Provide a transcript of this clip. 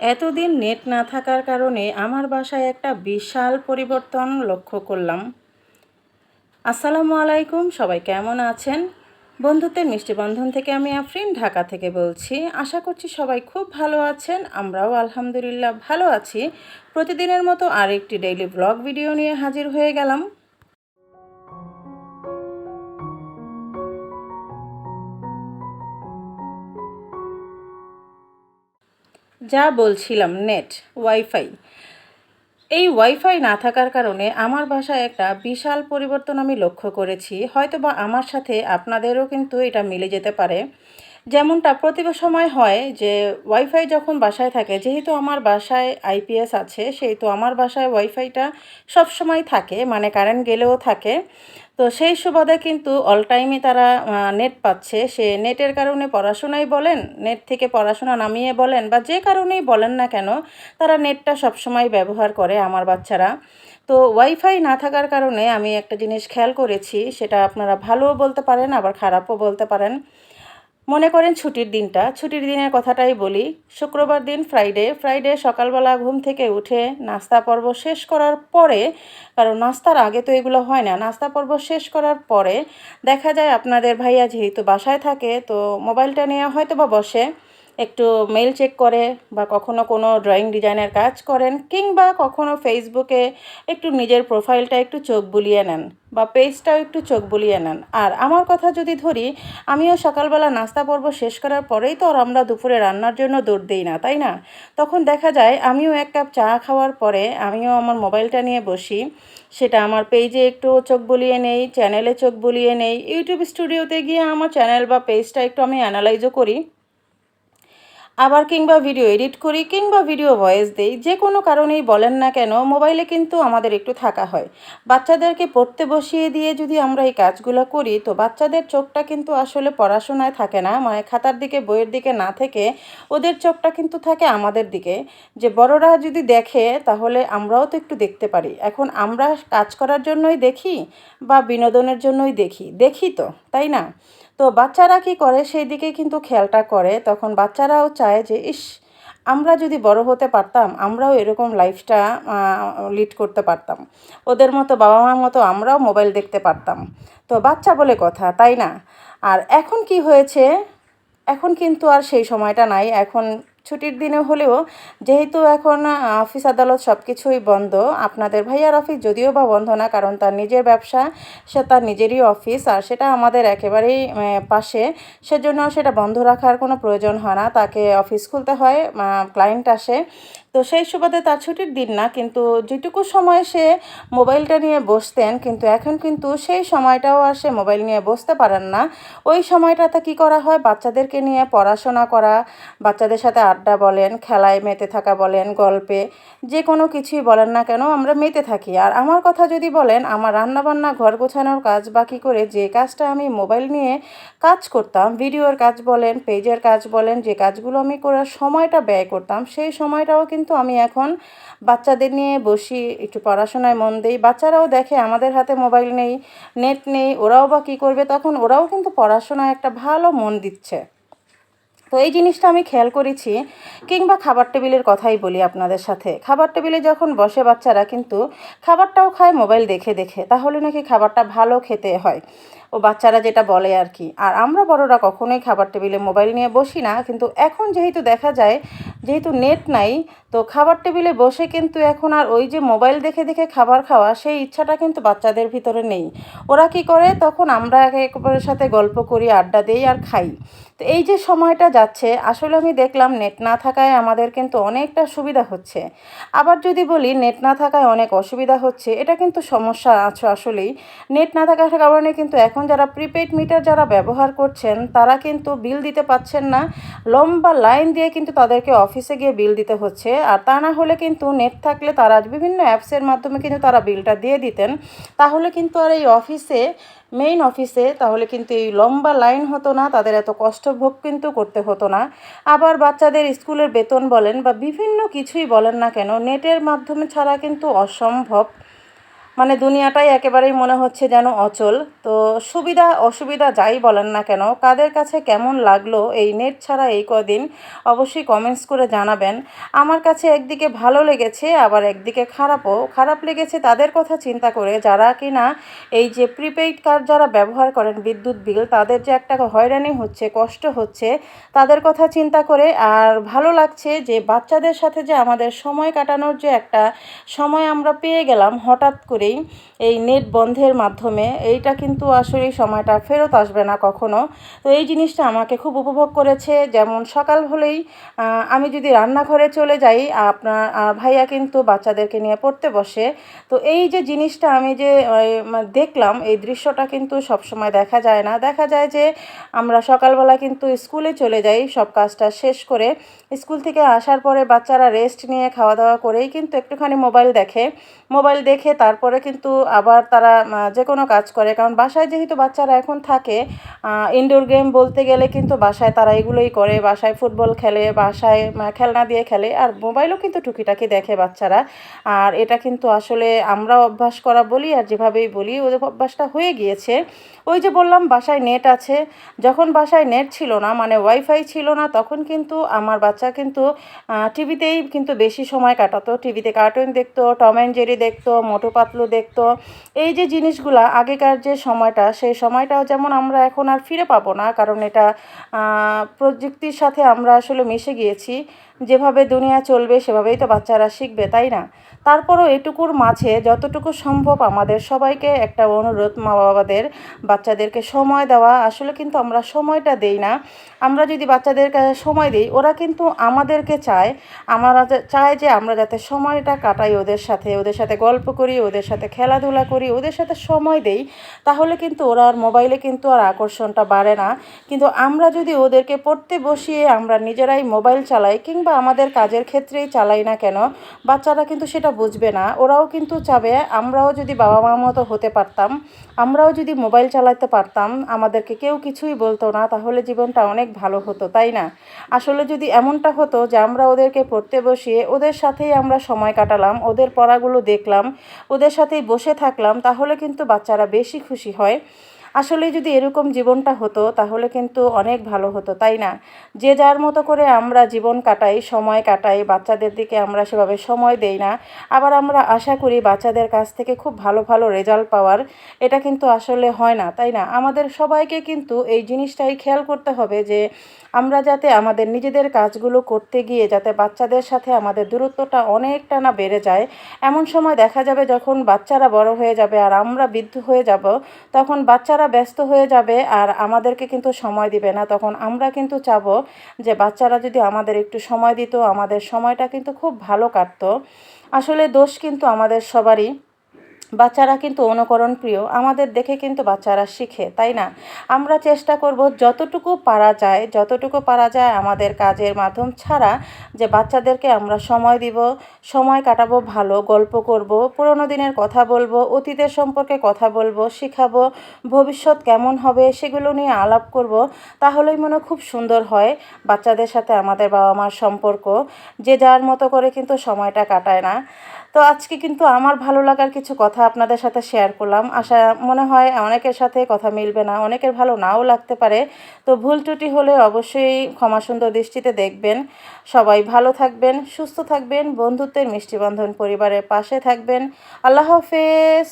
এতদিন নেট না থাকার কারণে আমার বাসায় একটা বিশাল পরিবর্তন লক্ষ্য করলাম। আসসালামু আলাইকুম, সবাই কেমন আছেন? বন্ধুত্বের মিষ্টি বন্ধন থেকে আমি আফরিন, ঢাকা থেকে বলছি, আশা করছি সবাই খুব ভালো আছেন, আমরাও আলহামদুলিল্লাহ ভালো আছি। প্রতিদিনের মতো আরেকটি ডেইলি ব্লগ ভিডিও নিয়ে হাজির হয়ে গেলাম। যা বলছিলাম নেট ওয়াইফাই এই ওয়াইফাই না থাকার কারণে আমার বাসায় একটা বিশাল পরিবর্তন আমি লক্ষ্য করেছি। হয়তো বা আমার সাথে আপনাদেরও কিন্তু এটা মিলে যেতে পারে। যেমনটা প্রতি সময় হয় যে ওয়াইফাই যখন বাসায় থাকে, যেহেতু আমার বাসায় আইপিএস আছে, সেহেতু আমার বাসায় ওয়াইফাইটা সব সময় থাকে মানে কারেন্ট গেলেও থাকে। তো সেই সুবাদে কিন্তু অল টাইমে তারা নেট পাচ্ছে। সে নেটের কারণে পড়াশোনাই বলেন নেট থেকে পড়াশোনা নামিয়ে বলেন, বা যে কারণেই বলেন না কেন, তারা নেটটা সবসময় ব্যবহার করে আমার বাচ্চারা। তো ওয়াইফাই না থাকার কারণে আমি একটা জিনিস খেয়াল করেছি, সেটা আপনারা ভালোও বলতে পারেন, আবার খারাপও বলতে পারেন। মনে করেন ছুটির দিনটা, ছুটির দিনের কথাটাই বলি। শুক্রবার দিন ফ্রাইডে ফ্রাইডে সকালবেলা ঘুম থেকে উঠে নাস্তা পর্ব শেষ করার পরে, কারণ নাস্তার আগে তো এগুলো হয় না, নাস্তা পর্ব শেষ করার পরে দেখা যায় আপনাদের ভাইয়া যেহেতু বাসায় থাকে, তো মোবাইলটা নিয়ে হয়তো বা বসে। একটু মেল চেক করে বা কখনো কোনো ড্রয়িং ডিজাইনের কাজ করেন কিংবা কখনো ফেসবুকে একটু নিজের প্রোফাইলটা একটু চোখ বুলিয়ে নেন বা পেজটাও একটু চোখ বুলিয়ে নেন। আর আমার কথা যদি ধরি, আমিও সকালবেলা নাস্তা পর্ব শেষ করার পরেই তো আর আমরা দুপুরে রান্নার জন্য দৌড় দিই না, তাই না? তখন দেখা যায় আমিও এক কাপ চা খাওয়ার পরে আমিও আমার মোবাইলটা নিয়ে বসি, সেটা আমার পেজে একটু চোখ বুলিয়ে নেই চ্যানেলে চোখ বুলিয়ে নেই ইউটিউব স্টুডিওতে গিয়ে আমার চ্যানেল বা পেজটা একটু আমি অ্যানালাইজও করি। আবার কিংবা ভিডিও এডিট করি কিংবা ভিডিও ভয়েস দেই, যে কোনো কারণেই বলেন না কেন মোবাইলে কিন্তু আমাদের একটু থাকা হয়। বাচ্চাদেরকে পড়তে বসিয়ে দিয়ে যদি আমরা এই কাজগুলো করি, তো বাচ্চাদের চোখটা কিন্তু আসলে পড়াশোনায় থাকে না মানে খাতার দিকে, বইয়ের দিকে না থেকে ওদের চোখটা কিন্তু থাকে আমাদের দিকে। যে বড়রা যদি দেখে, তাহলে আমরাও তো একটু দেখতে পারি। এখন আমরা কাজ করার জন্যই দেখি বা বিনোদনের জন্যই দেখি। দেখি তো, তাই না? তো বাচ্চারা কি করে? সেই দিকে কিন্তু খেয়ালটা করে। তখন বাচ্চারাও চায় যে, ইস, আমরা যদি বড় হতে পারতাম, আমরাও এরকম লাইফটা লিড করতে পারতাম। ওদের মতো বাবা মার মতো আমরাও মোবাইল দেখতে পারতাম। তো বাচ্চা বলে কথা, তাই না? আর এখন কি হয়েছে? এখন কিন্তু আর সেই সময়টা নাই। এখন ছুটির দিনে হলেও যেহেতু এখন অফিস আদালত সব কিছুই বন্ধ, আপনাদের ভাইয়ার অফিস যদিও বা বন্ধ না, কারণ তার নিজের ব্যবসা, সে তার নিজেরই অফিস, আর সেটা আমাদের একেবারেই পাশে। সেজন্য সেটা বন্ধ রাখার কোনো প্রয়োজন হয় না, তাকে অফিস খুলতে হয় ক্লায়েন্ট আসে। তো সেই সুবাদে তার ছুটির দিন না, কিন্তু যেটুকু সময় সে মোবাইলটা নিয়ে বসতেন, কিন্তু এখন কিন্তু সেই সময়টাও আর সে মোবাইল নিয়ে বসতে পারেন না। ওই সময়টাতে কি করা হয়? বাচ্চাদেরকে নিয়ে পড়াশোনা করা, বাচ্চাদের সাথে আড্ডা বলেন, খেলায় মেতে থাকা বলেন, গল্পে যে কোনো কিছুই বলেন না কেন, আমরা মেতে থাকি। আর আমার কথা যদি বলেন, আমার রান্নাবান্না, ঘর গোছানোর কাজ বাকি করে যে কাজটা আমি মোবাইল নিয়ে কাজ করতাম, ভিডিওর কাজ বলেন, পেজের কাজ বলেন, যে কাজগুলো আমি করার সময়টা ব্যয় করতাম, সেই সময়টাও কিন্তু আমি এখন বাচ্চাদের নিয়ে বসি, একটু পড়াশোনায় মন দিই। বাচ্চারাও দেখে আমাদের হাতে মোবাইল নেই, নেট নেই, ওরাও বা কী করবে, তখন ওরাও কিন্তু পড়াশোনায় একটা ভালো মন দিচ্ছে। তো এই জিনিসটা আমি খেয়াল করেছি, কিংবা খাবার টেবিলের কথাই বলি আপনাদের সাথে। খাবার টেবিলে যখন বসে বাচ্চারা কিন্তু খাবারটাও খায় মোবাইল দেখে দেখে, তাহলে নাকি খাবারটা ভালো খেতে হয়। ও বাচ্চারা যেটা বলে আর কি। আর আমরা বড়রা কখনোই খাবার টেবিলে মোবাইল নিয়ে বসি না, কিন্তু এখন যেহেতু দেখা যায়, যেহেতু নেট নাই, তো খাবার টেবিলে বসে কিন্তু এখন আর ওই যে মোবাইল দেখে দেখে খাবার খাওয়া, সেই ইচ্ছাটা কিন্তু বাচ্চাদের ভিতরে নেই। ওরা কি করে? তখন আমরা একে অপরের সাথে গল্প করি, আড্ডা দিই আর খাই। তো এই যে সময়টা যাচ্ছে, আসলে আমি দেখলাম নেট না থাকায় আমাদের কিন্তু অনেকটা সুবিধা হচ্ছে। আবার যদি বলি নেট না থাকায় অনেক অসুবিধা হচ্ছে, এটা কিন্তু সমস্যা আছে আসলেই। নেট না থাকার কারণে কিন্তু এখন যারা প্রিপেড মিটার যারা ব্যবহার করছেন, তারা কিন্তু বিল দিতে পাচ্ছেন না। লম্বা লাইন দিয়ে কিন্তু তাদেরকে অফিসে গিয়ে বিল দিতে হচ্ছে। আর তা না হলে কিন্তু নেট থাকলে তারা বিভিন্ন অ্যাপসের মাধ্যমে কিন্তু তারা বিলটা দিয়ে দিতেন। তাহলে কিন্তু আর এই অফিসে মেইন অফিসে তাহলে কিন্তু এই লম্বা লাইন হতো না, তাদের এত কষ্ট ভোগ কিন্তু করতে হতো না। আবার বাচ্চাদের স্কুলের বেতন বলেন বা বিভিন্ন কিছুই বলেন না কেন নেটের মাধ্যমে ছাড়া কিন্তু অসম্ভব। মানে দুনিয়াটাই একেবারেই মনে হচ্ছে যেন অচল। তো সুবিধা, অসুবিধা যাই বলেন না কেন, কাদের কাছে কেমন লাগল এই নেট ছাড়া এই কদিন, অবশ্যই কমেন্টস করে জানাবেন। আমার কাছে একদিকে ভালো লেগেছে, আবার একদিকে খারাপও। খারাপ লেগেছে তাদের কথা চিন্তা করে যারা কিনা এই যে প্রিপেইড কার্ড যারা ব্যবহার করেন, বিদ্যুৎ বিল, তাদের যে একটা হয়রানি হচ্ছে, কষ্ট হচ্ছে, তাদের কথা চিন্তা করে আর ভালো লাগছে যে বাচ্চাদের সাথে যে আমাদের সময় কাটানোর যে একটা সময় আমরা পেয়ে গেলাম হঠাৎ করেই এই নেট বন্ধের মাধ্যমে, এইটা কিন্তু আসলে সময়টা ফেরত আসবে না কখনো। তো এই জিনিসটা আমাকে খুব উপভোগ করেছে। যেমন সকাল হলেই আমি যদি রান্নাঘরে চলে যাই, আপনার ভাইয়া কিন্তু বাচ্চাদেরকে নিয়ে পড়তে বসে। তো এই যে জিনিসটা আমি যে দেখলাম, এই দৃশ্যটা কিন্তু সবসময় দেখা যায় না। দেখা যায় যে, আমরা সকালবেলা কিন্তু স্কুলে চলে যাই, সব কাজটা শেষ করে। স্কুল থেকে আসার পরে বাচ্চারা রেস্ট নিয়ে খাওয়া দাওয়া করেই কিন্তু একটুখানি মোবাইল দেখে। মোবাইল দেখে তারপরে কিন্তু আবার তারা যে কোনো কাজ করে। কারণ বাসায় যেহেতু বাচ্চারা এখন থাকে ইনডোর গেম বলতে গেলে কিন্তু বাসায় তারা এগুলোই করে। বাসায় ফুটবল খেলে, বাসায় খেলনা দিয়ে খেলে। আর মোবাইলও কিন্তু টুকিটাকি দেখে বাচ্চারা। আর এটা কিন্তু আসলে আমরা অভ্যাস করা বলি আর যেভাবেই বলি, ওদের অভ্যাসটা হয়ে গিয়েছে। ওই যে বললাম, বাসায় নেট আছে। যখন বাসায় নেট ছিল না মানে ওয়াইফাই ছিল না, তখন কিন্তু আমার বাচ্চা কিন্তু টিভিতেই কিন্তু বেশি সময় কাটাতো। টিভিতে কার্টুন দেখতো টম অ্যান্ড জেরি দেখতো, মোটু পাতলু দেখতো। এই যে জিনিসগুলা, আগেকার যে সময়টা, সেই সময়টাও যেমন আমরা এখন আর ফিরে পাবো না, কারণ এটা প্রযুক্তির সাথে আমরা আসলে মিশে গিয়েছি। যেভাবে দুনিয়া চলবে, সেভাবেই তো বাচ্চারা শিখবে, তাই না? তারপরও এটুকুর মাঝে যতটুকু সম্ভব আমাদের সবাইকে একটা অনুরোধ মা বাবাদের বাচ্চাদেরকে সময় দেওয়া। আসলে কিন্তু আমরা সময়টা দেই না। আমরা যদি বাচ্চাদেরকে সময় দিই, ওরা কিন্তু আমাদেরকে চায়। আমরা চায় যে আমরা যাতে সময়টা কাটাই ওদের সাথে ওদের সাথে গল্প করি, ওদের সাথে খেলাধুলা করি, ওদের সাথে সময় দেই, তাহলে কিন্তু ওরা আর মোবাইলে কিন্তু আর আকর্ষণটা বাড়ে না। কিন্তু আমরা যদি ওদেরকে পড়তে বসিয়ে আমরা নিজেরাই মোবাইল চালাই, কিংবা আমাদের কাজের ক্ষেত্রেই চালাই না কেন, বাচ্চারা কিন্তু সেটা বুঝবে না। ওরাও কিন্তু চাবে, আমরাও যদি বাবা মার মতো হতে পারতাম, আমরাও যদি মোবাইল চালাতে পারতাম, আমাদেরকে কেউ কিছুই বলতো না, তাহলে জীবনটা অনেক ভালো হতো, তাই না? আসলে যদি এমনটা হতো যে আমরা ওদেরকে পড়তে বসিয়ে ওদের সাথেই আমরা সময় কাটালাম, ওদের পড়াগুলো দেখলাম, ওদের সাথেই বসে থাকলাম, তাহলে কিন্তু বাচ্চারা বেশি খুশি হয়। আসলে যদি এরকম জীবনটা হতো, তাহলে কিন্তু অনেক ভালো হতো, তাই না? যে যার মতো করে আমরা জীবন কাটাই, সময় কাটাই, বাচ্চাদের দিকে আমরা সেভাবে সময় দেই না, আবার আমরা আশা করি বাচ্চাদের কাছ থেকে খুব ভালো ভালো রেজাল্ট পাওয়ার, এটা কিন্তু আসলে হয় না, তাই না? আমাদের সবাইকে কিন্তু এই জিনিসটাই খেয়াল করতে হবে যে আমরা যাতে আমাদের নিজেদের কাজগুলো করতে গিয়ে যাতে বাচ্চাদের সাথে আমাদের দূরত্বটা অনেকটা না বেড়ে যায়, এমন সময় দেখা যাবে যখন বাচ্চারা বড় হয়ে যাবে আর আমরা বৃদ্ধ হয়ে যাব, তখন বাচ্চারা ব্যস্ত হয়ে যাবে আর আমাদেরকে কিন্তু সময় দিবে না। তখন আমরা কিন্তু চাবো যে বাচ্চারা যদি আমাদের একটু সময় দিত, আমাদের সময়টা কিন্তু খুব ভালো কাটতো। আসলে দোষ কিন্তু আমাদের সবারই। বাচ্চারা কিন্তু অনুকরণ প্রিয়। আমাদের দেখে কিন্তু বাচ্চারা শিখে, তাই না? আমরা চেষ্টা করব যতটুকু পারা যায়, যতটুকু পারা যায় আমাদের কাজের মাধ্যম ছাড়া যে বাচ্চাদেরকে আমরা সময় দিব, সময় কাটাবো ভালো, গল্প করব, পুরোনো দিনের কথা বলব, অতীতের সম্পর্কে কথা বলব, শেখাবো, ভবিষ্যৎ কেমন হবে সেগুলো নিয়ে আলাপ করব। তাহলেই মনে খুব সুন্দর হয় বাচ্চাদের সাথে আমাদের বাবা মার সম্পর্ক, যে যার মতো করে কিন্তু সময়টা কাটায় না। তো আজকে কিন্তু আমার ভালো লাগার কিছু কথা আপনাদের সাথে শেয়ার করলাম। আশা, মনে হয় অনেকের সাথে কথা মিলবে না, অনেকের ভালো নাও লাগতে পারে। তো ভুল ত্রুটি হলে অবশ্যই ক্ষমা সুন্দর দৃষ্টিতে দেখবেন। সবাই ভালো থাকবেন, সুস্থ থাকবেন, বন্ধুত্বের মিষ্টি বন্ধন পরিবারের পাশে থাকবেন। আল্লাহ হাফেজ।